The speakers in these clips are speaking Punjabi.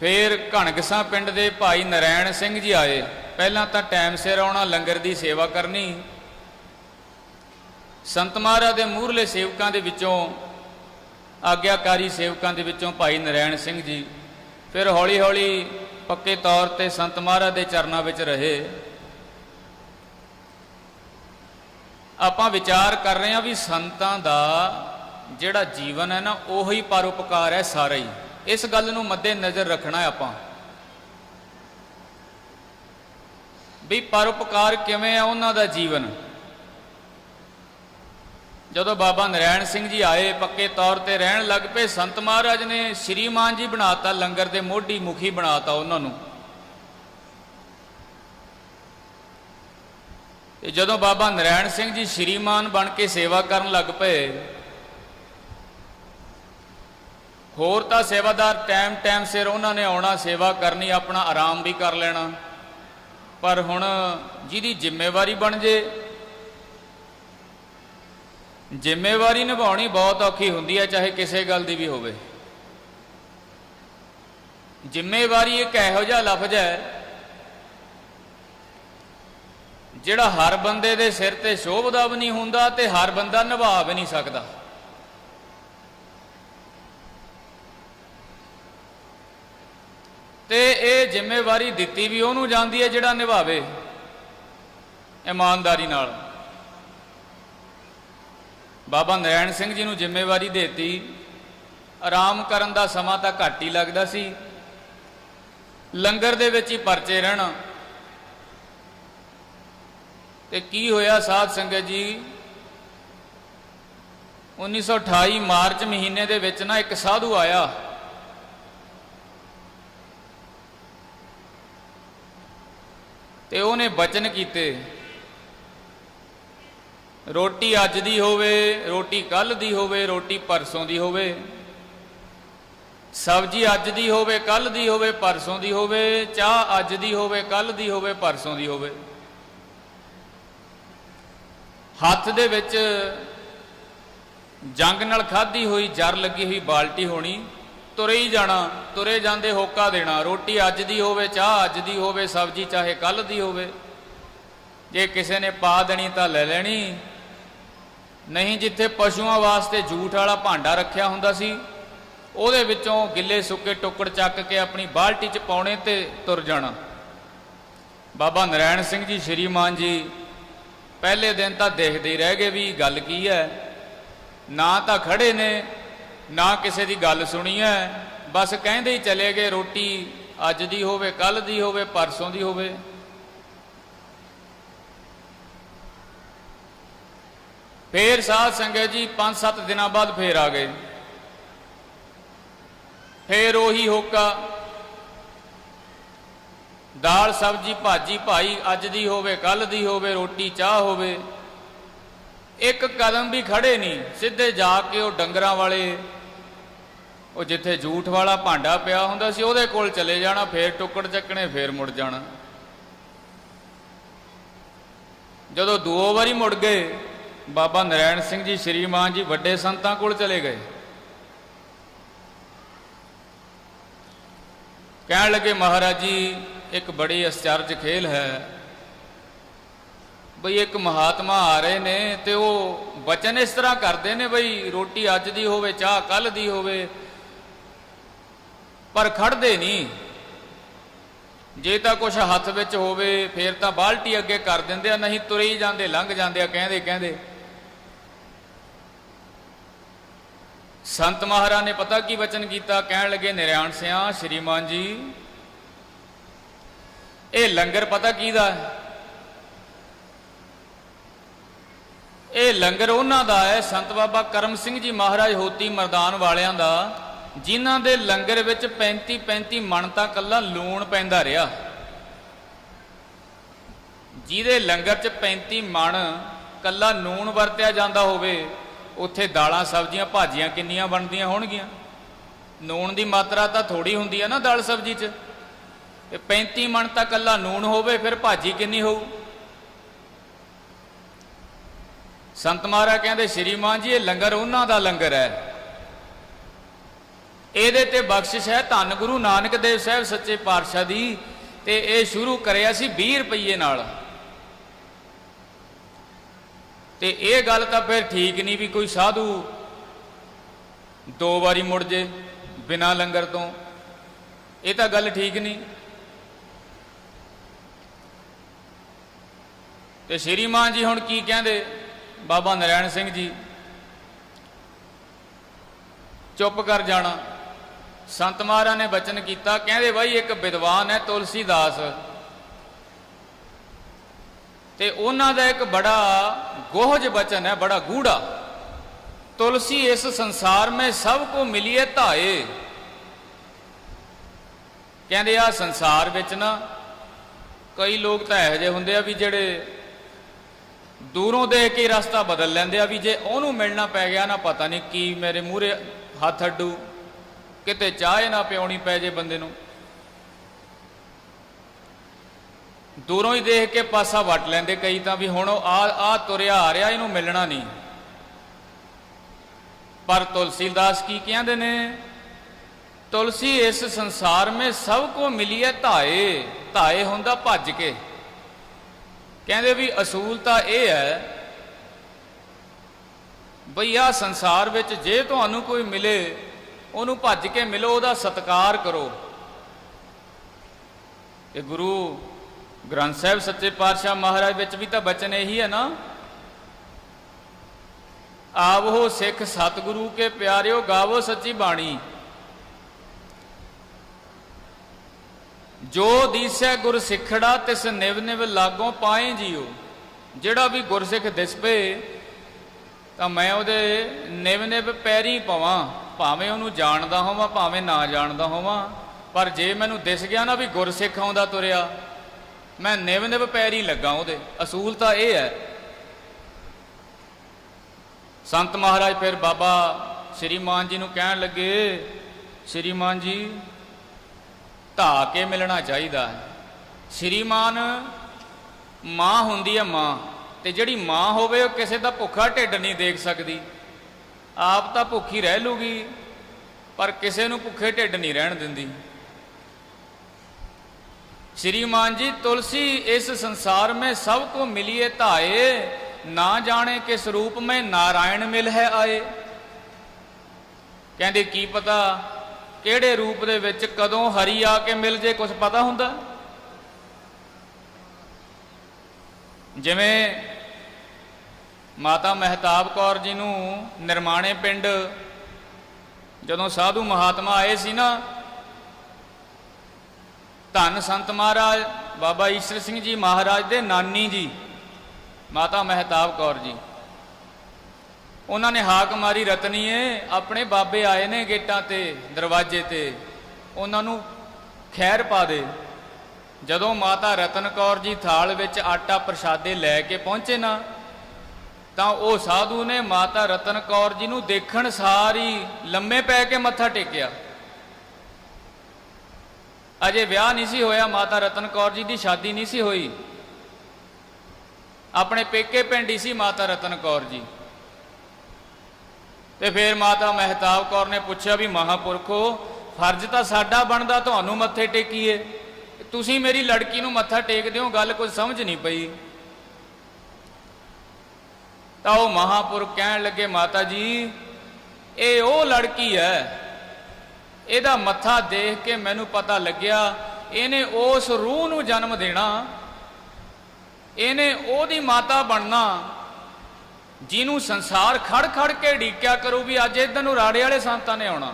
ਫਿਰ ਘਣਗਸਾ ਪਿੰਡ ਦੇ ਭਾਈ ਨਰੈਣ ਸਿੰਘ ਜੀ ਆਏ। ਪਹਿਲਾਂ ਤਾਂ ਟਾਈਮ ਸਿਰ ਆਉਣਾ, ਲੰਗਰ ਦੀ ਸੇਵਾ ਕਰਨੀ। ਸੰਤ ਮਹਾਰਾਜ ਦੇ ਮੂਹਰਲੇ ਸੇਵਕਾਂ ਦੇ ਵਿੱਚੋਂ, ਆਗਿਆਕਾਰੀ ਸੇਵਕਾਂ ਦੇ ਵਿੱਚੋਂ ਭਾਈ ਨਰੈਣ ਸਿੰਘ ਜੀ ਫਿਰ ਹੌਲੀ-ਹੌਲੀ ਪੱਕੇ ਤੌਰ ਤੇ ਸੰਤ ਮਹਾਰਾਜ ਦੇ ਚਰਨਾਂ ਵਿੱਚ ਰਹੇ। ਆਪਾਂ ਵਿਚਾਰ ਕਰ ਰਹੇ ਹਾਂ ਵੀ ਸੰਤਾਂ ਦਾ ਜਿਹੜਾ ਜੀਵਨ ਹੈ ਨਾ, ਉਹੀ ਪਰਉਪਕਾਰ ਹੈ ਸਾਰਾ ਹੀ। ਇਸ ਗੱਲ ਨੂੰ ਮੱਦੇ ਨਜ਼ਰ ਰੱਖਣਾ ਹੈ ਆਪਾਂ। ਵੀ ਪਰਉਪਕਾਰ ਕਿਵੇਂ ਹੈ ਉਹਨਾਂ ਦਾ ਜੀਵਨ? ਜਦੋਂ ਬਾਬਾ ਨਰੈਣ ਸਿੰਘ ਜੀ ਆਏ, ਪੱਕੇ ਤੌਰ ਤੇ ਰਹਿਣ ਲੱਗ ਪਏ, ਸੰਤ ਮਹਾਰਾਜ ਨੇ ਸ਼੍ਰੀਮਾਨ ਜੀ ਬਣਾਤਾ, ਲੰਗਰ ਦੇ ਮੋਢੀ ਮੁਖੀ ਬਣਾਤਾ ਉਹਨਾਂ ਨੂੰ। ਤੇ ਜਦੋਂ ਬਾਬਾ ਨਰੈਣ ਸਿੰਘ ਜੀ ਸ਼੍ਰੀਮਾਨ ਬਣ ਕੇ ਸੇਵਾ ਕਰਨ ਲੱਗ ਪਏ ਹੋਰ ਤਾਂ ਸੇਵਾਦਾਰ ਟਾਈਮ ਟਾਈਮ ਸਿਰ ਉਹਨਾਂ ਨੇ ਆਉਣਾ, ਸੇਵਾ ਕਰਨੀ, ਆਪਣਾ ਆਰਾਮ ਵੀ ਕਰ ਲੈਣਾ। ਪਰ ਹੁਣ ਜਿਹਦੀ ਜ਼ਿੰਮੇਵਾਰੀ ਬਣ ਜੇ, ਜ਼ਿੰਮੇਵਾਰੀ ਨਿਭਾਉਣੀ ਬਹੁਤ ਔਖੀ ਹੁੰਦੀ ਹੈ, ਚਾਹੇ ਕਿਸੇ ਗੱਲ ਦੀ ਵੀ ਹੋਵੇ। ਜ਼ਿੰਮੇਵਾਰੀ ਇੱਕ ਇਹੋ ਜਿਹਾ ਲਫ਼ਜ਼ ਹੈ, ਜਿਹੜਾ ਹਰ ਬੰਦੇ ਦੇ ਸਿਰ ਤੇ ਸ਼ੋਭਦਾ ਵੀ ਨਹੀਂ ਹੁੰਦਾ ਤੇ ਹਰ ਬੰਦਾ ਨਿਭਾ ਵੀ ਨਹੀਂ ਸਕਦਾ। ਤੇ ਇਹ ਜ਼ਿੰਮੇਵਾਰੀ ਦਿੱਤੀ ਵੀ ਉਹਨੂੰ ਜਾਂਦੀ ਹੈ ਜਿਹੜਾ ਨਿਭਾਵੇ ਇਮਾਨਦਾਰੀ ਨਾਲ। ਬਾਬਾ ਨਰੈਣ ਸਿੰਘ ਜੀ ਨੂੰ ਜ਼ਿੰਮੇਵਾਰੀ ਦੇਤੀ। ਆਰਾਮ ਕਰਨ ਦਾ ਸਮਾਂ ਤਾਂ ਘੱਟ ਹੀ ਲੱਗਦਾ ਸੀ। ਲੰਗਰ ਦੇ ਵਿੱਚ ਹੀ ਪਰਚੇ ਰਹਿਣਾ। ਤੇ ਕੀ ਹੋਇਆ ਸਾਧ ਸੰਗਤ ਜੀ? 1928 ਮਾਰਚ ਮਹੀਨੇ ਦੇ ਵਿੱਚ ਨਾ ਇੱਕ ਸਾਧੂ ਆਇਆ। ਤੇ ਉਹਨੇ ਬਚਨ ਕੀਤੇ। ਰੋਟੀ ਅੱਜ ਦੀ ਹੋਵੇ, ਰੋਟੀ ਕੱਲ ਦੀ ਹੋਵੇ, ਰੋਟੀ ਪਰਸੋਂ ਦੀ ਹੋਵੇ। ਸਬਜ਼ੀ ਅੱਜ ਦੀ ਹੋਵੇ ਕੱਲ ਦੀ ਹੋਵੇ, ਪਰਸੋਂ ਦੀ ਹੋਵੇ, ਚਾਹ ਅੱਜ ਦੀ ਹੋਵੇ ਕੱਲ ਦੀ ਹੋਵੇ, ਪਰਸੋਂ ਦੀ ਹੋਵੇ। ਹੱਥ ਦੇ ਵਿੱਚ ਜੰਗ ਨਾਲ ਖਾਧੀ ਹੋਈ ਜਰ ਲੱਗੀ ਹੋਈ ਬਾਲਟੀ ਹੋਣੀ। ਤੁਰੇ ਹੀ ਜਾਣਾ, ਤੁਰੇ ਜਾਂਦੇ ਹੋਕਾ ਦੇਣਾ। ਰੋਟੀ ਅੱਜ ਦੀ ਹੋਵੇ, ਚਾਹ ਅੱਜ ਦੀ ਹੋਵੇ, ਸਬਜ਼ੀ ਚਾਹੇ ਕੱਲ ਦੀ ਹੋਵੇ। ਜੇ ਕਿਸੇ ਨੇ ਪਾ ਦੇਣੀ ਤਾਂ ਲੈ ਲੈਣੀ। ਨਹੀਂ ਜਿੱਥੇ ਪਸ਼ੂਆਂ ਵਾਸਤੇ ਝੂਠ ਵਾਲਾ ਭਾਂਡਾ ਰੱਖਿਆ ਹੁੰਦਾ ਸੀ, ਉਹਦੇ ਵਿੱਚੋਂ ਗਿੱਲੇ ਸੁੱਕੇ ਟੁੱਕੜ ਚੱਕ ਕੇ ਆਪਣੀ ਬਾਲਟੀ 'ਚ ਪਾਉਣੇ ਤੇ ਤੁਰ ਜਾਣਾ। ਬਾਬਾ ਨਰੈਣ ਸਿੰਘ ਜੀ, ਸ਼੍ਰੀਮਾਨ ਜੀ, ਪਹਿਲੇ ਦਿਨ ਤਾਂ ਦੇਖਦੇ ਹੀ ਰਹਿ ਗਏ ਵੀ ਗੱਲ ਕੀ ਹੈ। ਨਾ ਤਾਂ ਖੜੇ ਨੇ ਨਾ ਕਿਸੇ ਦੀ ਗੱਲ ਸੁਣੀ ਹੈ ਬਸ ਕਹਿੰਦੇ ਹੀ ਚਲੇ ਗਏ, ਰੋਟੀ ਅੱਜ ਦੀ ਹੋਵੇ ਕੱਲ ਦੀ ਹੋਵੇ, ਪਰਸੋਂ ਦੀ ਹੋਵੇ। ਫੇਰ ਸਾਧ ਸੰਗਤ ਜੀ 5-7 ਦਿਨਾਂ ਬਾਅਦ ਫੇਰ ਆ ਗਏ। ਫੇਰ ਉਹੀ ਹੋਕਾ, ਦਾਲ, ਸਬਜੀ, ਭਾਜੀ, ਭਾਈ, ਅੱਜ ਦੀ ਹੋਵੇ ਕੱਲ ਦੀ ਹੋਵੇ, ਰੋਟੀ, ਚਾਹ ਹੋਵੇ। ਇੱਕ ਕਦਮ ਵੀ ਖੜੇ ਨਹੀਂ, ਸਿੱਧੇ ਜਾ ਕੇ ਉਹ ਡੰਗਰਾਂ ਵਾਲੇ ਉਹ ਜਿੱਥੇ ਝੂਠ ਵਾਲਾ ਭਾਂਡਾ ਪਿਆ ਹੁੰਦਾ ਸੀ, ਉਹਦੇ ਕੋਲ ਚਲੇ ਜਾਣਾ, ਫੇਰ ਟੁੱਕੜ ਚੱਕਣੇ, ਫੇਰ ਮੁੜ ਜਾਣਾ। ਜਦੋਂ ਦੋ ਵਾਰੀ ਮੁੜ ਗਏ, ਬਾਬਾ ਨਰੈਣ ਸਿੰਘ ਜੀ ਸ਼੍ਰੀਮਾਨ ਜੀ, ਵੱਡੇ ਸੰਤਾਂ ਕੋਲ ਚਲੇ ਗਏ। ਕਹਿਣ ਲੱਗੇ, ਮਹਾਰਾਜ ਜੀ, ਇੱਕ ਬੜੀ ਅਸਚਰਜ ਖੇਲ ਹੈ। ਬਈ ਇੱਕ ਮਹਾਤਮਾ ਆ ਰਹੇ ਨੇ ਤੇ ਉਹ ਬਚਨ ਇਸ ਤਰ੍ਹਾਂ ਕਰਦੇ ਨੇ, ਬਈ ਰੋਟੀ ਅੱਜ ਦੀ ਹੋਵੇ, ਚਾਹ ਕੱਲ ਦੀ ਹੋਵੇ ਪਰ ਖੜਦੇ ਨਹੀਂ। ਜੇ ਤਾਂ ਕੁਝ ਹੱਥ ਵਿੱਚ ਹੋਵੇ, ਫੇਰ ਤਾਂ ਬਾਲਟੀ ਅੱਗੇ ਕਰ ਦਿੰਦੇ ਆ, ਨਹੀਂ ਤੁਰੇ ਹੀ ਜਾਂਦੇ, ਲੰਘ ਜਾਂਦੇ ਆ, ਕਹਿੰਦੇ ਕਹਿੰਦੇ। ਸੰਤ ਮਹਾਰਾਜ ਨੇ ਪਤਾ ਕੀ ਵਚਨ ਕੀਤਾ? ਕਹਿਣ ਲੱਗੇ, ਨਿਰਆਣ ਸਿਆ, ਸ਼੍ਰੀਮਾਨ ਜੀ, ਇਹ ਲੰਗਰ ਪਤਾ ਕੀਦਾ ਇਹ ਲੰਗਰ ਉਹਨਾਂ ਦਾ ਹੈ, ਸੰਤ ਬਾਬਾ ਕਰਮ ਸਿੰਘ ਜੀ ਮਹਾਰਾਜ ਹੋਤੀ ਮਰਦਾਨ ਵਾਲਿਆਂ ਦਾ। ਜਿਨ੍ਹਾਂ ਦੇ ਲੰਗਰ ਵਿੱਚ 35 35 ਮਣ ਤਾਂ ਕੱਲਾ ਲੂਣ ਪੈਂਦਾ ਰਿਹਾ। ਜਿਹਦੇ ਲੰਗਰ 'ਚ 35 ਮਣ ਕੱਲਾ ਨੂਣ ਵਰਤਿਆ ਜਾਂਦਾ ਹੋਵੇ, ਉੱਥੇ ਦਾਲਾਂ ਸਬਜ਼ੀਆਂ ਭਾਜੀਆਂ ਕਿੰਨੀਆਂ ਬਣਦੀਆਂ ਹੋਣਗੀਆਂ। ਨੂਣ ਦੀ ਮਾਤਰਾ ਤਾਂ ਥੋੜੀ ਹੁੰਦੀ ਹੈ ਨਾ ਦਾਲ ਸਬਜ਼ੀ 'ਚ। ਤੇ 35 ਮਣ ਤਾਂ ਕੱਲਾ ਨੂਣ ਹੋਵੇ, ਫਿਰ ਭਾਜੀ ਕਿੰਨੀ ਹੋਊ? ਸੰਤ ਮਹਾਰਾਜ ਕਹਿੰਦੇ ਸ਼੍ਰੀਮਾਨ ਜੀ, ਇਹ ਲੰਗਰ ਉਹਨਾਂ ਦਾ ਲੰਗਰ ਹੈ। ਇਹਦੇ ਤੇ ਬਖਸ਼ਿਸ਼ ਹੈ ਧੰਨ ਗੁਰੂ ਨਾਨਕ ਦੇਵ ਸਾਹਿਬ ਸੱਚੇ ਪਾਤਸ਼ਾਹ ਦੀ ਤੇ ਇਹ ਸ਼ੁਰੂ ਕਰਿਆ ਸੀ 20 ਰੁਪਏ ਨਾਲ। ਤੇ ਇਹ ਗੱਲ ਤਾਂ ਫਿਰ ਠੀਕ ਨਹੀਂ ਵੀ ਕੋਈ ਸਾਧੂ ਦੋ ਵਾਰੀ ਮੁੜ ਜੇ ਬਿਨਾ ਲੰਗਰ ਤੋਂ। ਇਹ ਤਾਂ ਗੱਲ ਠੀਕ ਨਹੀਂ। ਤੇ ਸ਼੍ਰੀਮਾਨ ਜੀ ਹੁਣ ਕੀ ਕਹਿੰਦੇ? ਬਾਬਾ ਨਰਾਇਣ ਸਿੰਘ ਜੀ, ਚੁੱਪ ਕਰ ਜਾਣਾ। ਸੰਤ ਮਹਾਰਾਜ ਨੇ ਬਚਨ ਕੀਤਾ, ਕਹਿੰਦੇ ਬਾਈ ਇੱਕ ਵਿਦਵਾਨ ਹੈ ਤੁਲਸੀਦਾਸ। ਤੇ ਉਹਨਾਂ ਦਾ ਇੱਕ ਬੜਾ ਗੋਹਜ ਬਚਨ ਹੈ, ਬੜਾ ਗੂੜਾ। ਤੁਲਸੀ ਇਸ ਸੰਸਾਰ में ਸਭ ਕੋ ਮਿਲੀਏ ਧਾਏ। ਕਹਿੰਦੇ ਆ ਸੰਸਾਰ ਵਿੱਚ ਨਾ, ਕਈ ਲੋਕ ਤਾਂ ਇਹੋ ਜਿਹੇ ਹੁੰਦੇ ਆ ਵੀ ਜਿਹੜੇ ਦੂਰੋਂ ਦੇਖ ਕੇ ਰਸਤਾ ਬਦਲ ਲੈਂਦੇ ਆ ਵੀ ਜੇ ਉਹਨੂੰ ਮਿਲਣਾ ਪੈ ਗਿਆ ਨਾ ਪਤਾ ਨਹੀਂ ਕੀ ਮੇਰੇ ਮੂਹਰੇ ਹੱਥ ਅੱਡੂ। ਕਿਤੇ ਚਾਹ ਨਾ ਪਿਉਣੀ ਪੈ ਜੇ ਬੰਦੇ ਨੂੰ। ਦੂਰੋਂ ਹੀ ਦੇਖ ਕੇ ਪਾਸਾ ਵੱਟ ਲੈਂਦੇ ਕਈ ਤਾਂ ਵੀ ਹੁਣ ਉਹ ਆ ਆ ਤੁਰਿਆ ਆ ਰਿਹਾ, ਇਹਨੂੰ ਮਿਲਣਾ ਨਹੀਂ। ਪਰ ਤੁਲਸੀਦਾਸ ਕੀ ਕਹਿੰਦੇ ਨੇ? ਤੁਲਸੀ ਇਸ ਸੰਸਾਰ ਮੇ ਸਭ ਕੋ ਮਿਲੀ ਹੈ ਧਾਏ ਧਾਏ ਹੁੰਦਾ ਭੱਜ ਕੇ। ਕਹਿੰਦੇ ਵੀ ਅਸੂਲ ਤਾਂ ਇਹ ਹੈ, ਬਈ ਆ ਸੰਸਾਰ ਵਿੱਚ ਜੇ ਤੁਹਾਨੂੰ ਕੋਈ ਮਿਲੇ ਉਹਨੂੰ ਭੱਜ ਕੇ ਮਿਲੋ, ਉਹਦਾ ਸਤਿਕਾਰ ਕਰੋ। ਇਹ ਗੁਰੂ ਗ੍ਰੰਥ ਸਾਹਿਬ ਸੱਚੇ ਪਾਤਸ਼ਾਹ ਮਹਾਰਾਜ ਵਿੱਚ ਵੀ ਤਾਂ ਬਚਨ ਇਹੀ ਹੈ ਨਾ। ਆਵੋ ਸਿੱਖ ਸਤਿਗੁਰੂ ਕੇ ਪਿਆਰਿਓ, ਗਾਵੋ ਸੱਚੀ ਬਾਣੀ। ਜੋ ਦੀਸੈ ਗੁਰ ਸਿੱਖੜਾ, ਤਿਸ ਨਿਵ ਨਿਵ ਲਾਗੋਂ ਪਾਏ ਜੀਓ। ਜਿਹੜਾ ਵੀ ਗੁਰਸਿੱਖ ਦਿਸ ਪਏ ਤਾਂ ਮੈਂ ਉਹਦੇ ਨਿਵ ਨਿਵ ਪੈਰੀ ਪਵਾਂ। ਭਾਵੇਂ ਉਹਨੂੰ ਜਾਣਦਾ ਹੋਵਾਂ, ਭਾਵੇਂ ਨਾ ਜਾਣਦਾ ਹੋਵਾਂ, ਪਰ ਜੇ ਮੈਨੂੰ ਦਿਸ ਗਿਆ ਨਾ ਵੀ ਗੁਰਸਿੱਖ ਆਉਂਦਾ ਤੁਰਿਆ, ਮੈਂ ਨਿਵ ਨਿਵ ਪੈਰੀ ਲੱਗਾ ਉਹਦੇ। ਅਸੂਲ ਤਾਂ ਇਹ ਹੈ। ਸੰਤ ਮਹਾਰਾਜ ਫਿਰ ਬਾਬਾ ਸ਼੍ਰੀਮਾਨ ਜੀ ਨੂੰ ਕਹਿਣ ਲੱਗੇ ਸ਼੍ਰੀਮਾਨ ਜੀ ਧਾ ਕੇ ਮਿਲਣਾ ਚਾਹੀਦਾ ਹੈ। ਸ਼੍ਰੀਮਾਨ ਮਾਂ ਹੁੰਦੀ ਹੈ ਮਾਂ, ਤੇ ਜਿਹੜੀ ਮਾਂ ਹੋਵੇ ਉਹ ਕਿਸੇ ਦਾ ਭੁੱਖਾ ਢਿੱਡ ਨਹੀਂ ਦੇਖ ਸਕਦੀ। ਆਪ ਤਾਂ ਭੁੱਖੀ ਰਹਿ ਲੂਗੀ, ਪਰ ਕਿਸੇ ਨੂੰ ਭੁੱਖੇ ਢਿੱਡ ਨਹੀਂ ਰਹਿਣ ਦਿੰਦੀ। ਸ਼੍ਰੀਮਾਨ ਜੀ, ਤੁਲਸੀ ਇਸ ਸੰਸਾਰ ਮੇ ਸਭ ਕੋ ਮਿਲੀਏ ਧਾਏ, ਨਾ ਜਾਣੇ ਕਿਸ ਰੂਪ ਮੇ ਨਾਰਾਇਣ ਮਿਲ ਹੈ ਆਏ। ਕਹਿੰਦੇ, ਕੀ ਪਤਾ ਕਿਹੜੇ ਰੂਪ ਦੇ ਵਿੱਚ ਕਦੋਂ ਹਰੀ ਆ ਕੇ ਮਿਲ ਜੇ ਕੁਝ ਪਤਾ ਹੁੰਦਾ? ਜਿਵੇਂ ਮਾਤਾ ਮਹਿਤਾਬ ਕੌਰ ਜੀ ਨੂੰ ਨਿਰਮਾਣੇ ਪਿੰਡ, ਜਦੋਂ ਸਾਧੂ ਮਹਾਤਮਾ ਆਏ ਸੀ ਨਾ, ਧੰਨ ਸੰਤ ਮਹਾਰਾਜ, ਬਾਬਾ ਈਸ਼ਰ ਸਿੰਘ ਜੀ ਮਹਾਰਾਜ ਦੇ ਨਾਨੀ ਜੀ, ਮਾਤਾ ਮਹਿਤਾਬ ਕੌਰ ਜੀ। ਉਹਨਾਂ ਨੇ ਹਾਕ ਮਾਰੀ ਰਤਨੀਏ, ਆਪਣੇ ਬਾਬੇ ਆਏ ਨੇ ਗੇਟਾਂ ਤੇ, ਦਰਵਾਜ਼ੇ ਤੇ। ਉਹਨਾਂ ਨੂੰ ਖੈਰ ਪਾ ਦੇ। ਜਦੋਂ ਮਾਤਾ ਰਤਨ ਕੌਰ ਜੀ ਥਾਲ ਵਿੱਚ ਆਟਾ ਪ੍ਰਸ਼ਾਦੇ ਲੈ ਕੇ ਪਹੁੰਚੇ ਨਾ ਤਾਂ ਉਹ ਸਾਧੂ ਨੇ ਮਾਤਾ ਰਤਨ ਕੌਰ ਜੀ ਨੂੰ ਦੇਖਣ ਸਾਰੀ ਲੰਮੇ ਪੈ ਕੇ ਮੱਥਾ ਟੇਕਿਆ। ਅਜੇ ਵਿਆਹ ਨਹੀਂ ਸੀ ਹੋਇਆ, ਮਾਤਾ ਰਤਨ ਕੌਰ ਜੀ ਦੀ ਸ਼ਾਦੀ ਨਹੀਂ ਸੀ ਹੋਈ। ਆਪਣੇ ਪੇਕੇ ਪਿੰਡ ਹੀ ਸੀ ਮਾਤਾ ਰਤਨ ਕੌਰ ਜੀ। ਤੇ ਫਿਰ ਮਾਤਾ ਮਹਿਤਾਬ ਕੌਰ ਨੇ ਪੁੱਛਿਆ ਵੀ, ਮਹਾਪੁਰਖੋ, ਫਰਜ਼ ਤਾਂ ਸਾਡਾ ਬਣਦਾ, ਤੁਹਾਨੂੰ ਮੱਥੇ ਟੇਕੀਏ। ਤੁਸੀਂ ਮੇਰੀ ਲੜਕੀ ਨੂੰ ਮੱਥਾ ਟੇਕਦੇ ਹੋ, ਗੱਲ ਕੁਝ ਸਮਝ ਨਹੀਂ ਪਈ। ਤਾਂ ਉਹ ਮਹਾਪੁਰਖ ਕਹਿਣ ਲੱਗੇ, ਮਾਤਾ ਜੀ, ਇਹ ਉਹ ਲੜਕੀ ਹੈ। ਇਹਦਾ ਮੱਥਾ ਦੇਖ ਕੇ ਮੈਨੂੰ ਪਤਾ ਲੱਗਿਆ, ਇਹਨੇ ਉਸ ਰੂਹ ਨੂੰ ਜਨਮ ਦੇਣਾ। ਇਹਨੇ ਉਹਦੀ ਮਾਤਾ ਬਣਨਾ, ਜਿਹਨੂੰ ਸੰਸਾਰ ਖੜ ਖੜ ਕੇ ਢੀਕਿਆ ਕਰੂ ਵੀ ਅੱਜ ਇਦਾਂ ਨੂੰ ਰਾੜੇ ਵਾਲੇ ਸੰਤਾਂ ਨੇ ਆਉਣਾ।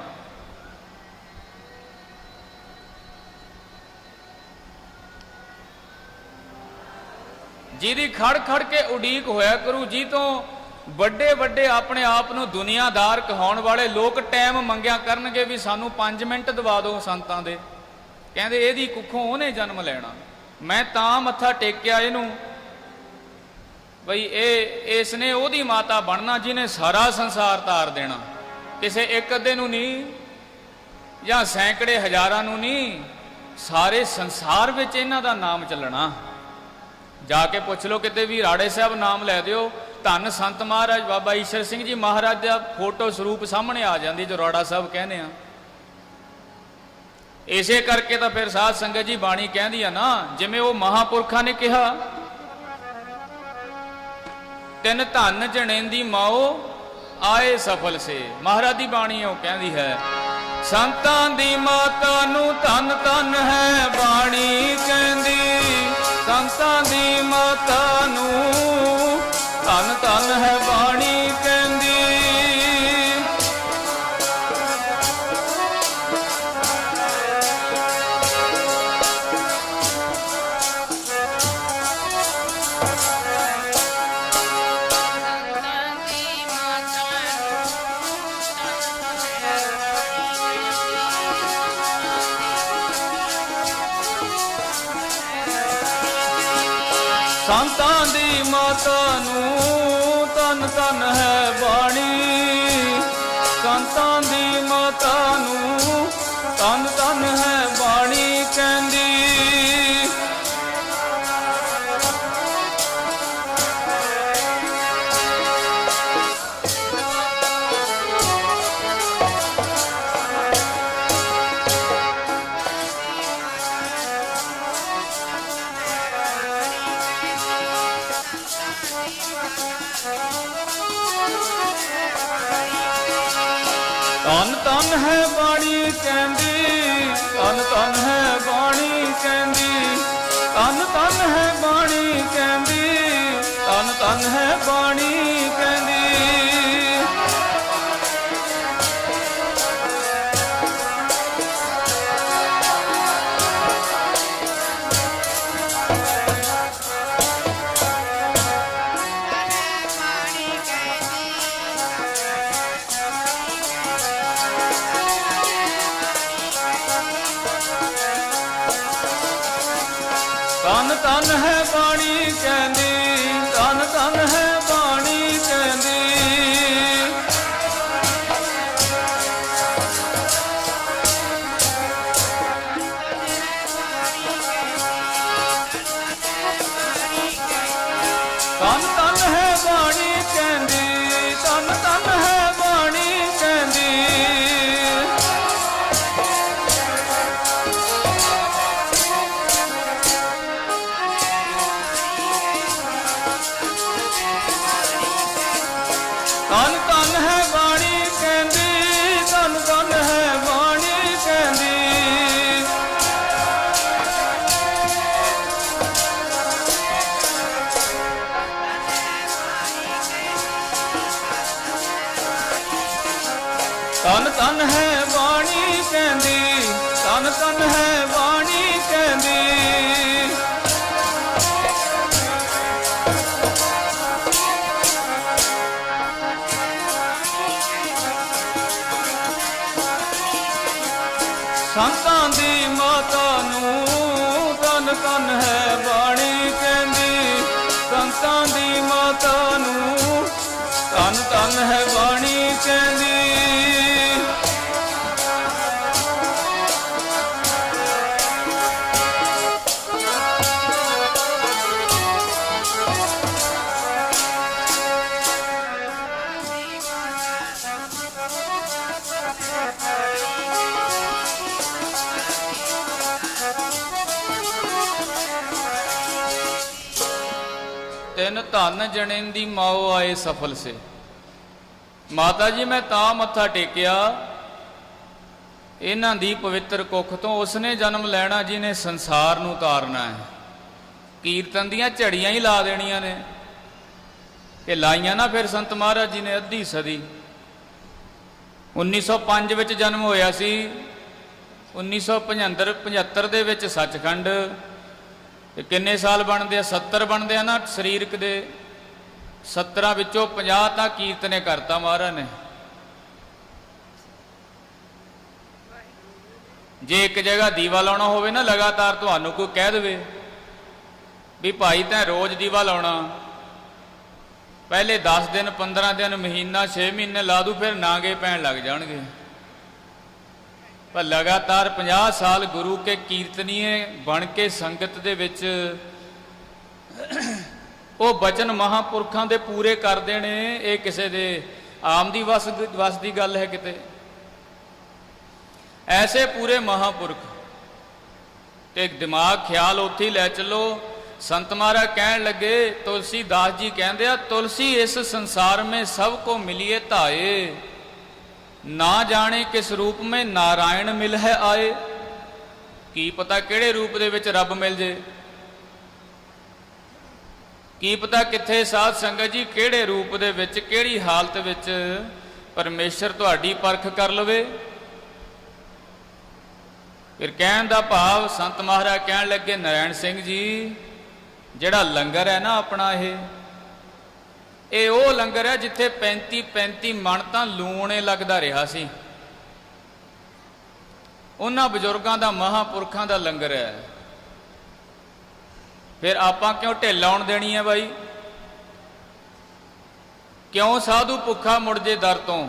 ਜਿਹਦੀ ਖੜ ਖੜ ਕੇ ਉਡੀਕ ਹੋਇਆ ਕਰੂ ਜੀ ਤੋਂ, ਵੱਡੇ ਵੱਡੇ ਆਪਣੇ ਆਪ ਨੂੰ ਦੁਨੀਆਦਾਰ ਕਹਾਉਣ ਵਾਲੇ ਲੋਕ ਟਾਈਮ ਮੰਗਿਆ ਕਰਨਗੇ ਵੀ ਸਾਨੂੰ 5 ਮਿੰਟ ਦਵਾ ਦਿਓ ਸੰਤਾਂ ਦੇ। ਕਹਿੰਦੇ ਇਹਦੀ ਕੁੱਖੋਂ ਉਹਨੇ ਜਨਮ ਲੈਣਾ। ਮੈਂ ਤਾਂ ਮੱਥਾ ਟੇਕਿਆ ਇਹਨੂੰ। ਬਈ ਇਹ ਇਸ ਨੇ ਉਹਦੀ ਮਾਤਾ ਬਣਨਾ ਜਿਹਨੇ ਸਾਰਾ ਸੰਸਾਰ ਤਾਰ ਦੇਣਾ। ਕਿਸੇ ਇੱਕ ਅੱਧੇ ਨੂੰ ਨਹੀਂ, ਜਾਂ ਸੈਂਕੜੇ ਹਜ਼ਾਰਾਂ ਨੂੰ ਨਹੀਂ, ਸਾਰੇ ਸੰਸਾਰ ਵਿੱਚ ਇਹਨਾਂ ਦਾ ਨਾਮ ਚੱਲਣਾ। ਜਾ ਕੇ ਪੁੱਛ ਲਓ ਕਿਤੇ ਵੀ ਰਾੜੇ ਸਾਹਿਬ ਨਾਮ ਲੈ ਦਿਓ। ਧੰਨ ਸੰਤ ਮਹਾਰਾਜ ਬਾਬਾ ਈਸ਼ਰ ਸਿੰਘ ਜੀ ਮਹਾਰਾਜ ਦਾ ਫੋਟੋ ਸਰੂਪ ਸਾਹਮਣੇ ਆ ਜਾਂਦੀ ਜੋ ਰਾੜਾ ਸਾਹਿਬ ਕਹਿੰਦੇ ਆ। ਇਸੇ ਕਰਕੇ ਤਾਂ ਫਿਰ ਸਾਧ ਸੰਗਤ ਜੀ ਬਾਣੀ ਕਹਿੰਦੀ ਆ ਨਾ, ਜਿਵੇਂ ਉਹ ਮਹਾਪੁਰਖਾਂ ਨੇ ਕਿਹਾ, ਤਿੰਨ ਧਨ ਜਣੇਂਦੀ ਮਾਓ ਆਏ ਸਫਲ ਸੇ। ਮਹਾਰਾਜ ਦੀ ਬਾਣੀ ਉਹ ਕਹਿੰਦੀ ਹੈ, ਸੰਤਾਂ ਦੀ ਮਾਤਾ ਨੂੰ ਧੰਨ ਧੰਨ ਹੈ ਬਾਣੀ ਕਹਿੰਦੀ। ਸੰਤਾਂ ਦੀ ਮਾਤਾ ਨੂੰ ਧਨ ਧਨ ਹੈ ਬਾਣੀ तन है ਧਨ ਹੈ ਬਾਣੀ ਕਹਿੰਦੀ। ਤਨ ਧਨ ਹੈ ਪਾਣੀ ਕਹਿੰਦੀ। ਤਨ ਤਨ ਹੈ ਬਾਣੀ ਕਹਿੰਦੀ ਸੰਤਾਂ ਦੀ ਮਾਤਾ ਨੂੰ ਤਨ ਤਨ ਹੈ ਬਾਣੀ ਕਹਿੰਦੀ। ਤਿੰਨ ਧਨ ਜਣੇਂਦੀ ਮਾਓ ਆਏ ਸਫਲ ਸੇ। ਮਾਤਾ ਜੀ, ਮੈਂ ਤਾਂ ਮੱਥਾ ਟੇਕਿਆ। ਇਹਨਾਂ ਦੀ ਪਵਿੱਤਰ ਕੁੱਖ ਤੋਂ ਉਸਨੇ ਜਨਮ ਲੈਣਾ ਜਿਹਨੇ ਸੰਸਾਰ ਨੂੰ ਤਾਰਨਾ ਹੈ। ਕੀਰਤਨ ਦੀਆਂ ਝੜੀਆਂ ਹੀ ਲਾ ਦੇਣੀਆਂ ਨੇ। ਇਹ ਲਾਈਆਂ ਨਾ ਫਿਰ ਸੰਤ ਮਹਾਰਾਜ ਜੀ ਨੇ ਅੱਧੀ ਸਦੀ। 1905 ਵਿੱਚ ਜਨਮ ਹੋਇਆ ਸੀ। 1975 75 ਦੇ ਵਿੱਚ ਸੱਚਖੰਡ। ਤੇ ਕਿੰਨੇ ਸਾਲ ਬਣਦੇ ਆ? 70 ਬਣਦੇ ਆ ਨਾ ਸਰੀਰਕ ਦੇ। 70 ਵਿੱਚੋਂ 50 ਤਾਂ ਕੀਰਤਨੇ ਕਰਤਾ ਮਹਾਰਾਜ ਨੇ। ਜੇ ਇੱਕ ਜਗ੍ਹਾ ਦੀਵਾ ਲਾਉਣਾ ਹੋਵੇ ਨਾ, ਲਗਾਤਾਰ ਤੁਹਾਨੂੰ ਕੋਈ ਕਹਿ ਦੇਵੇ ਵੀ ਭਾਈ ਤੈਂ ਰੋਜ਼ ਦੀਵਾ ਲਾਉਣਾ। ਪਹਿਲੇ 10 ਦਿਨ 15 ਦਿਨ, ਮਹੀਨਾ 6 ਮਹੀਨੇ ਲਾ ਦੂ, ਫਿਰ ਨਾਗੇ ਪੈਣ ਲੱਗ ਜਾਣਗੇ। ਪਰ ਲਗਾਤਾਰ 50 ਸਾਲ ਗੁਰੂ ਕੇ ਕੀਰਤਨੀਏ ਬਣ ਕੇ ਸੰਗਤ ਦੇ ਵਿੱਚ ਉਹ ਬਚਨ ਮਹਾਪੁਰਖਾਂ ਦੇ ਪੂਰੇ ਕਰਦੇ ਨੇ ਇਹ ਕਿਸੇ ਦੇ ਆਮ ਦੀ ਵਸ ਵਸ ਦੀ ਗੱਲ ਹੈ ਕਿਤੇ। ਐਸੇ ਪੂਰੇ ਮਹਾਪੁਰਖ। ਤੇ ਦਿਮਾਗ ਖਿਆਲ ਉੱਥੇ ਹੀ ਲੈ ਚੱਲੋ। ਸੰਤ ਮਹਾਰਾਜ ਕਹਿਣ ਲੱਗੇ, ਤੁਲਸੀ ਦਾਸ ਜੀ ਕਹਿੰਦੇ ਆ, ਤੁਲਸੀ ਇਸ ਸੰਸਾਰ ਮੇ ਸਭ ਕੋ ਮਿਲਿਏ ਧਾਏ। ਨਾ ਜਾਣੇ ਕਿਸ ਰੂਪ में ਨਾਰਾਇਣ ਮਿਲ ਹੈ ਆਏ। ਕੀ ਪਤਾ ਕਿਹੜੇ ਰੂਪ ਦੇ ਵਿੱਚ ਰੱਬ ਮਿਲ ਜੇ। ਕੀ ਪਤਾ ਕਿੱਥੇ ਸਾਧ ਸੰਗਤ ਜੀ ਕਿਹੜੇ ਰੂਪ ਦੇ ਵਿੱਚ, ਕਿਹੜੀ ਹਾਲਤ ਵਿੱਚ ਪਰਮੇਸ਼ਰ ਤੁਹਾਡੀ ਪਰਖ ਕਰ ਲਵੇ। ਫਿਰ ਕਹਿਣ ਦਾ ਭਾਵ ਸੰਤ ਮਹਾਰਾਜ ਕਹਿਣ ਲੱਗੇ ਨਾਰਾਇਣ ਸਿੰਘ ਜੀ, ਜਿਹੜਾ ਲੰਗਰ ਹੈ ਨਾ ਆਪਣਾ ਇਹ ਇਹ ਉਹ ਲੰਗਰ ਹੈ ਜਿੱਥੇ 35 35 ਮਣ ਤਾਂ ਲੂਣੇ ਲੱਗਦਾ ਰਿਹਾ ਸੀ। ਉਹਨਾਂ ਬਜ਼ੁਰਗਾਂ ਦਾ ਮਹਾਪੁਰਖਾਂ ਦਾ ਲੰਗਰ ਹੈ। ਫਿਰ ਆਪਾਂ ਕਿਉਂ ਢਿੱਲ ਆਉਣ ਦੇਣੀ ਹੈ ਬਾਈ? ਕਿਉਂ ਸਾਧੂ ਭੁੱਖਾ ਮੁੜ ਜੇ ਦਰ ਤੋਂ?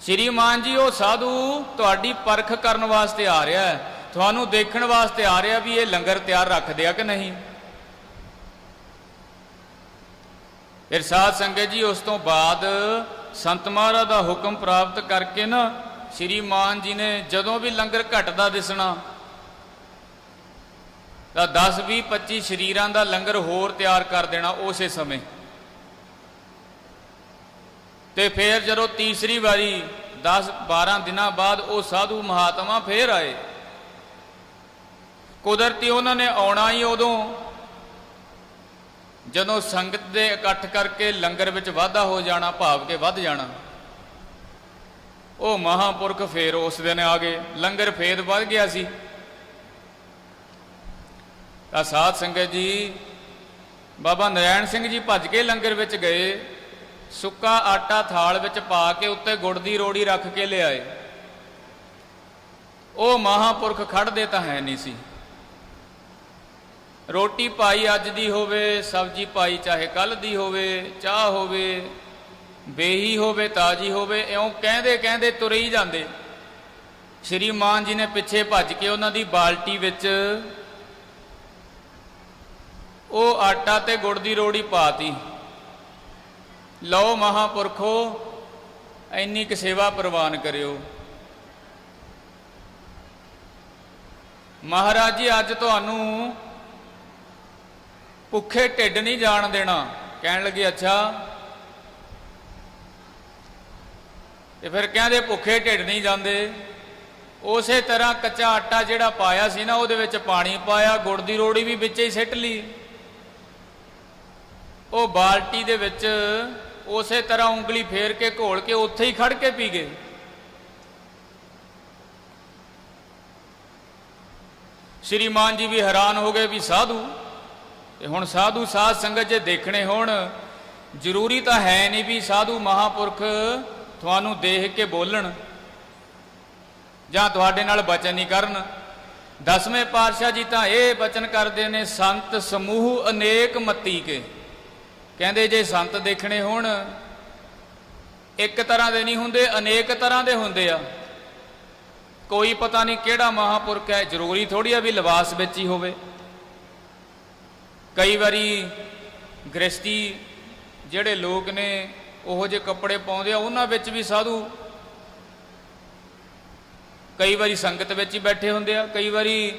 ਸ਼੍ਰੀਮਾਨ ਜੀ, ਉਹ ਸਾਧੂ ਤੁਹਾਡੀ ਪਰਖ ਕਰਨ ਵਾਸਤੇ ਆ ਰਿਹਾ ਹੈ। ਤੁਹਾਨੂੰ ਦੇਖਣ ਵਾਸਤੇ ਆ ਰਿਹਾ ਵੀ ਇਹ ਲੰਗਰ ਤਿਆਰ ਰੱਖਦੇ ਆ ਕਿ ਨਹੀਂ? ਇਰਸਾਦ ਸਾਧ ਸੰਗਤ ਜੀ, ਉਸ ਤੋਂ ਬਾਅਦ ਸੰਤ ਮਹਾਰਾਜ ਦਾ ਹੁਕਮ ਪ੍ਰਾਪਤ ਕਰਕੇ ਨਾ ਸ਼੍ਰੀ ਮਾਨ ਜੀ ਨੇ ਜਦੋਂ ਵੀ ਲੰਗਰ ਘਟਦਾ ਦਿਸਣਾ, ਤਾਂ 10 20 25 ਸ਼ਰੀਰਾਂ ਦਾ ਲੰਗਰ ਹੋਰ ਤਿਆਰ ਕਰ ਦੇਣਾ ਉਸੇ ਸਮੇਂ। ਤੇ ਫਿਰ ਜਦੋਂ ਤੀਸਰੀ ਵਾਰੀ 10 12 ਦਿਨਾਂ ਬਾਅਦ ਉਹ ਸਾਧੂ ਮਹਾਤਮਾ ਫੇਰ ਆਏ। ਕੁਦਰਤੀ ਉਹਨਾਂ ਨੇ ਆਉਣਾ ਹੀ ਉਦੋਂ ਜਦੋਂ ਸੰਗਤ ਦੇ ਇਕੱਠ ਕਰਕੇ ਲੰਗਰ ਵਿੱਚ ਵਾਧਾ ਹੋ ਜਾਣਾ, ਭਾਵ ਕੇ ਵੱਧ ਜਾਣਾ, ਉਹ ਮਹਾਪੁਰਖ ਫੇਰ ਉਸ ਦਿਨ ਆ ਗਏ। ਲੰਗਰ ਫੇਰ ਵੱਧ ਗਿਆ ਸੀ। ਤਾਂ ਸਾਧ ਸੰਗਤ ਜੀ, ਬਾਬਾ ਨਰਾਇਣ ਸਿੰਘ ਜੀ ਭੱਜ ਕੇ ਲੰਗਰ ਵਿੱਚ ਗਏ। ਸੁੱਕਾ ਆਟਾ ਥਾਲ ਵਿੱਚ ਪਾ ਕੇ ਉੱਤੇ ਗੁੜ ਦੀ ਰੋੜੀ ਰੱਖ ਕੇ ਲਿਆਏ। ਉਹ ਮਹਾਪੁਰਖ ਖੜਦੇ ਤਾਂ ਹੈ ਨਹੀਂ ਸੀ। ਰੋਟੀ ਪਾਈ ਅੱਜ ਦੀ ਹੋਵੇ, ਸਬਜੀ ਪਾਈ ਚਾਹੇ ਕੱਲ ਦੀ ਹੋਵੇ, ਚਾਹ ਹੋਵੇ, ਬੇਹੀ ਹੋਵੇ, ਤਾਜੀ ਹੋਵੇ, ਇਉਂ ਕਹਿੰਦੇ ਕਹਿੰਦੇ ਤੁਰੇ ਹੀ ਜਾਂਦੇ। ਸ਼੍ਰੀ ਮਾਨ ਜੀ ਨੇ ਪਿੱਛੇ ਭੱਜ ਕੇ ਉਹਨਾਂ ਦੀ ਬਾਲਟੀ ਵਿੱਚ ਉਹ ਆਟਾ ਤੇ ਗੁੜ ਦੀ ਰੋੜੀ ਪਾਤੀ। ਲਓ ਮਹਾਪੁਰਖੋ, ਇੰਨੀ ਕੁ ਸੇਵਾ ਪ੍ਰਵਾਨ ਕਰਿਓ। ਮਹਾਰਾਜ ਜੀ, ਅੱਜ ਤੁਹਾਨੂੰ ਭੁੱਖੇ ਢਿੱਡ ਨਹੀਂ ਜਾਣ ਦੇਣਾ। ਕਹਿਣ ਲੱਗੇ, ਅੱਛਾ। ਤੇ ਫਿਰ ਕਹਿੰਦੇ, ਭੁੱਖੇ ਢਿੱਡ ਨਹੀਂ ਜਾਂਦੇ। ਉਸੇ ਤਰ੍ਹਾਂ ਕੱਚਾ ਆਟਾ ਜਿਹੜਾ ਪਾਇਆ ਸੀ ਨਾ, ਉਹਦੇ ਵਿੱਚ ਪਾਣੀ ਪਾਇਆ, ਗੁੜ ਦੀ ਰੋੜੀ ਵੀ ਵਿੱਚ ਹੀ ਸਿੱਟ ਲਈ। ਉਹ ਬਾਲਟੀ ਦੇ ਵਿੱਚ ਉਸੇ ਤਰ੍ਹਾਂ ਉਂਗਲੀ ਫੇਰ ਕੇ ਘੋਲ ਕੇ ਉੱਥੇ ਹੀ ਖੜ ਕੇ ਪੀ ਗਏ। ਸ਼੍ਰੀਮਾਨ ਜੀ ਵੀ ਹੈਰਾਨ ਹੋ ਗਏ ਵੀ ਸਾਧੂ ਤੇ ਹੁਣ ਸਾਧੂ ਸਾਧ ਸੰਗਤ ਜੇ ਦੇਖਣੇ ਹੋਣ, ਜ਼ਰੂਰੀ ਤਾਂ ਹੈ ਨਹੀਂ ਵੀ ਸਾਧੂ ਮਹਾਪੁਰਖ ਤੁਹਾਨੂੰ ਦੇਖ ਕੇ ਬੋਲਣ, ਜਾਂ ਤੁਹਾਡੇ ਨਾਲ ਬਚਨ ਨਹੀਂ ਕਰਨ। ਦਸਵੇਂ ਪਾਤਸ਼ਾਹ ਜੀ ਤਾਂ ਇਹ ਬਚਨ ਕਰਦੇ ਨੇ, ਸੰਤ ਸਮੂਹ ਅਨੇਕ ਮਤੀ ਕੇ। ਕਹਿੰਦੇ ਜੇ ਸੰਤ ਦੇਖਣੇ ਹੋਣ, ਇੱਕ ਤਰ੍ਹਾਂ ਦੇ ਨਹੀਂ ਹੁੰਦੇ, ਅਨੇਕ ਤਰ੍ਹਾਂ ਦੇ ਹੁੰਦੇ ਆ। ਕੋਈ ਪਤਾ ਨਹੀਂ ਕਿਹੜਾ ਮਹਾਪੁਰਖ ਹੈ, ਜ਼ਰੂਰੀ ਥੋੜੀ ਆ ਵੀ ਲਿਬਾਸ ਵਿੱਚ ਹੀ ਹੋਵੇ। ਕਈ ਵਾਰੀ ਗ੍ਰਸਤੀ ਜਿਹੜੇ ਲੋਕ ਨੇ, ਉਹੋ ਜਿਹੇ ਕੱਪੜੇ ਪਾਉਂਦੇ ਆ, ਉਹਨਾਂ ਵਿੱਚ ਵੀ ਸਾਧੂ ਕਈ ਵਾਰੀ ਸੰਗਤ ਵਿੱਚ ਹੀ ਬੈਠੇ ਹੁੰਦੇ ਆ, ਕਈ ਵਾਰੀ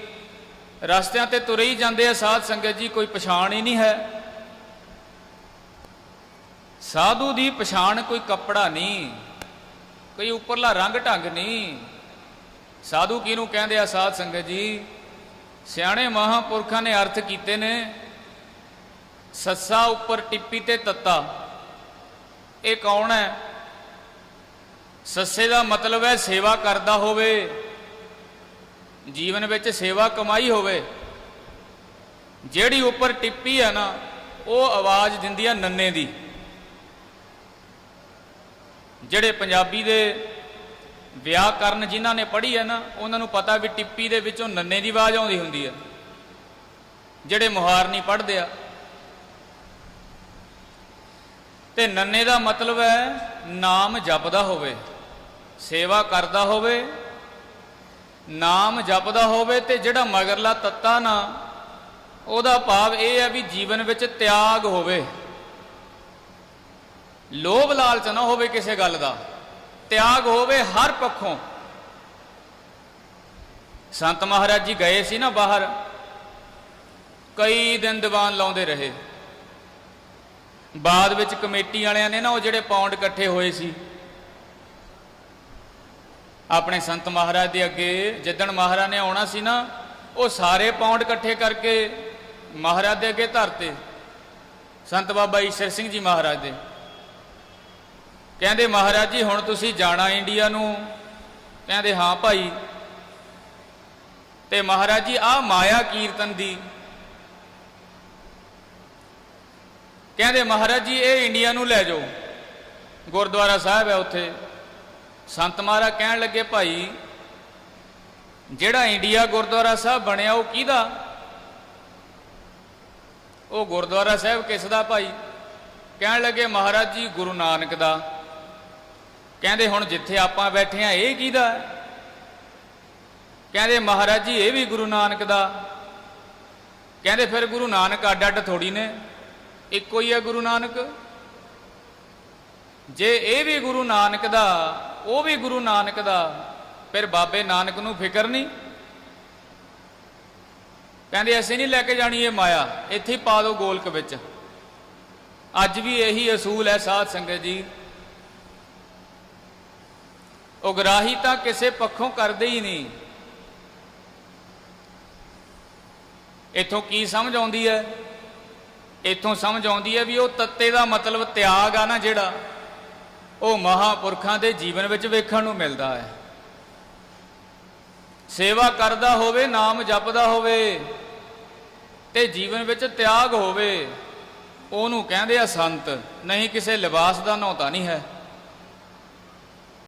ਰਸਤਿਆਂ ਤੇ ਤੁਰੇ ਹੀ ਜਾਂਦੇ ਆ, ਸਾਧ ਸੰਗਤ ਜੀ, ਕੋਈ ਪਛਾਣ ਹੀ ਨਹੀਂ ਹੈ। ਸਾਧੂ ਦੀ ਪਛਾਣ ਕੋਈ ਕੱਪੜਾ ਨਹੀਂ, ਕੋਈ ਉੱਪਰਲਾ ਰੰਗ ਢੰਗ ਨਹੀਂ। ਸਾਧੂ ਕਿਹਨੂੰ ਕਹਿੰਦੇ ਆ, ਸਾਧ ਸੰਗਤ ਜੀ? ਸਿਆਣੇ ਮਹਾਪੁਰਖਾਂ ਨੇ ਅਰਥ ਕੀਤੇ ਨੇ ਸੱਸਾ ਉੱਪਰ ਟਿੱਪੀ ਤੇ ਤੱਤਾ। ਇਹ ਕੌਣ ਹੈ? ਸੱਸੇ ਦਾ ਮਤਲਬ ਹੈ ਸੇਵਾ ਕਰਦਾ ਹੋਵੇ। ਜੀਵਨ ਵਿੱਚ ਸੇਵਾ ਕਮਾਈ ਹੋਵੇ। ਜਿਹੜੀ ਉੱਪਰ ਟਿੱਪੀ ਹੈ ਨਾ, ਉਹ ਆਵਾਜ਼ ਦਿੰਦੀ ਆ ਨੰਨੇ ਦੀ। ਜਿਹੜੇ ਪੰਜਾਬੀ ਦੇ ਵਿਆਹ ਕਰਨ ਜਿਨ੍ਹਾਂ ਨੇ ਪੜ੍ਹੀ ਹੈ ਨਾ, ਉਹਨਾਂ ਨੂੰ ਪਤਾ ਵੀ ਟਿੱਪੀ ਦੇ ਵਿੱਚੋਂ ਨੰਨੇ ਦੀ ਆਵਾਜ਼ ਆਉਂਦੀ ਹੁੰਦੀ ਹੈ। ਜਿਹੜੇ ਮੁਹਾਰ ਨਹੀਂ ਪੜ੍ਹਦੇ ਆ ਤੇ ਨੰਨੇ ਦਾ ਮਤਲਬ ਹੈ ਨਾਮ ਜਪਦਾ ਹੋਵੇ, ਸੇਵਾ ਕਰਦਾ ਹੋਵੇ, ਨਾਮ ਜਪਦਾ ਹੋਵੇ ਤੇ ਜਿਹੜਾ ਮਗਰਲਾ ਤੱਤਾ ਨਾ, ਉਹਦਾ ਭਾਵ ਇਹ ਹੈ ਵੀ ਜੀਵਨ ਵਿੱਚ ਤਿਆਗ ਹੋਵੇ। ਲੋਭ ਲਾਲਚ ਨਾ ਹੋਵੇ ਕਿਸੇ ਗੱਲ ਦਾ, ਤਿਆਗ ਹੋਵੇ ਹਰ ਪੱਖੋਂ। ਸੰਤ ਮਹਾਰਾਜ ਜੀ ਗਏ ਸੀ ਨਾ ਬਾਹਰ, ਕਈ ਦਿਨ ਦੀਵਾਨ ਲਾਉਂਦੇ ਰਹੇ। ਬਾਅਦ ਵਿੱਚ ਕਮੇਟੀ ਵਾਲਿਆਂ ਨੇ ਨਾ ਉਹ ਜਿਹੜੇ ਪੌਂਡ ਇਕੱਠੇ ਹੋਏ ਸੀ, ਆਪਣੇ ਸੰਤ ਮਹਾਰਾਜ ਦੇ ਅੱਗੇ, ਜਿੱਦਣ ਮਹਾਰਾਜ ਨੇ ਆਉਣਾ ਸੀ ਨਾ, ਉਹ ਸਾਰੇ ਪੌਂਡ ਇਕੱਠੇ ਕਰਕੇ ਮਹਾਰਾਜ ਦੇ ਅੱਗੇ ਧਰਤੇ। ਸੰਤ ਬਾਬਾ ਈਸ਼ਰ ਸਿੰਘ ਜੀ ਮਹਾਰਾਜ ਦੇ। ਕਹਿੰਦੇ, ਮਹਾਰਾਜ ਜੀ, ਹੁਣ ਤੁਸੀਂ ਜਾਣਾ ਇੰਡੀਆ ਨੂੰ। ਕਹਿੰਦੇ, ਹਾਂ ਭਾਈ। ਤੇ ਮਹਾਰਾਜ ਜੀ ਆ ਮਾਇਆ ਕੀਰਤਨ ਦੀ ਕਹਿੰਦੇ, ਮਹਾਰਾਜ ਜੀ, ਇਹ ਇੰਡੀਆ ਨੂੰ ਲੈ ਜਾਓ। ਗੁਰਦੁਆਰਾ ਸਾਹਿਬ ਹੈ ਉੱਥੇ। ਸੰਤ ਮਹਾਰਾਜ ਕਹਿਣ ਲੱਗੇ, ਭਾਈ, ਜਿਹੜਾ ਇੰਡੀਆ ਗੁਰਦੁਆਰਾ ਸਾਹਿਬ ਬਣਿਆ, ਉਹ ਕਿਹਦਾ? ਉਹ ਗੁਰਦੁਆਰਾ ਸਾਹਿਬ ਕਿਸ ਦਾ, ਭਾਈ? ਕਹਿਣ ਲੱਗੇ, ਮਹਾਰਾਜ ਜੀ, ਗੁਰੂ ਨਾਨਕ ਦਾ। ਕਹਿੰਦੇ, ਹੁਣ ਜਿੱਥੇ ਆਪਾਂ ਬੈਠੇ ਆ ਇਹ ਕਿਹਦਾ? ਕਹਿੰਦੇ, ਮਹਾਰਾਜ ਜੀ, ਇਹ ਵੀ ਗੁਰੂ ਨਾਨਕ ਦਾ। ਕਹਿੰਦੇ, ਫਿਰ ਗੁਰੂ ਨਾਨਕ ਅੱਡ ਅੱਡ ਥੋੜੀ ਨੇ। ਇੱਕੋ ਹੀ ਹੈ ਗੁਰੂ ਨਾਨਕ। ਜੇ ਇਹ ਵੀ ਗੁਰੂ ਨਾਨਕ ਦਾ, ਉਹ ਵੀ ਗੁਰੂ ਨਾਨਕ ਦਾ, ਫਿਰ ਬਾਬੇ ਨਾਨਕ ਨੂੰ ਫਿਕਰ ਨਹੀਂ। ਕਹਿੰਦੇ ਅਸੀਂ ਨਹੀਂ ਲੈ ਕੇ ਜਾਣੀ ਇਹ ਮਾਇਆ, ਇੱਥੇ ਹੀ ਪਾ ਦਿਓ ਗੋਲਕ ਵਿੱਚ। ਅੱਜ ਵੀ ਇਹੀ ਅਸੂਲ ਹੈ ਸਾਧ ਸੰਗਤ ਜੀ। ਉਗਰਾਹੀ ਤਾਂ ਕਿਸੇ ਪੱਖੋਂ ਕਰਦੇ ਹੀ ਨਹੀਂ। ਇਥੋਂ ਕੀ ਸਮਝ ਆਉਂਦੀ ਹੈ? ਇਥੋਂ ਸਮਝ ਆਉਂਦੀ ਹੈ ਵੀ ਉਹ ਤੱਤੇ ਦਾ ਮਤਲਬ ਤਿਆਗ ਆ ਨਾ ਜਿਹੜਾ, ਉਹ ਮਹਾਪੁਰਖਾਂ ਦੇ ਜੀਵਨ ਵਿੱਚ ਵੇਖਣ ਨੂੰ ਮਿਲਦਾ ਹੈ। ਸੇਵਾ ਕਰਦਾ ਹੋਵੇ, ਨਾਮ ਜਪਦਾ ਹੋਵੇ ਤੇ ਜੀਵਨ ਵਿੱਚ ਤਿਆਗ ਹੋਵੇ, ਉਹਨੂੰ ਕਹਿੰਦੇ ਆ ਸੰਤ। ਨਹੀਂ ਕਿਸੇ ਲਿਬਾਸ ਦਾ ਨੌਤਾ ਨਹੀਂ ਹੈ।